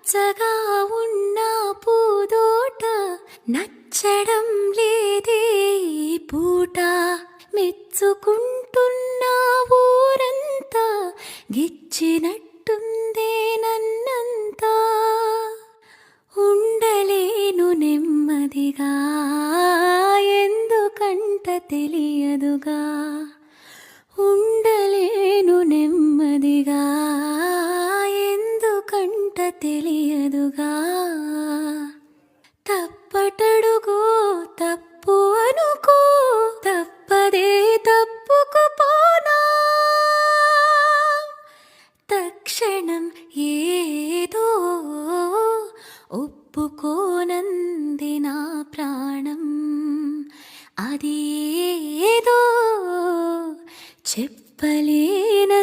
పచ్చగా ఉన్న పూదోట నచ్చడం లేదే పూట. మెచ్చుకుంటున్న ఊరంతా గిచ్చినట్టుందే నన్నంతా. ఉండలేను నెమ్మదిగా ఎందుకంట తెలియదుగా. మాట తెలియదుగా. తప్పటడుగు తప్పు అనుకో. తప్పదే తప్పుకు పోనా తక్షణం ఏదో ఒప్పుకోనంది నా ప్రాణం. అది ఏదో చెప్పలేన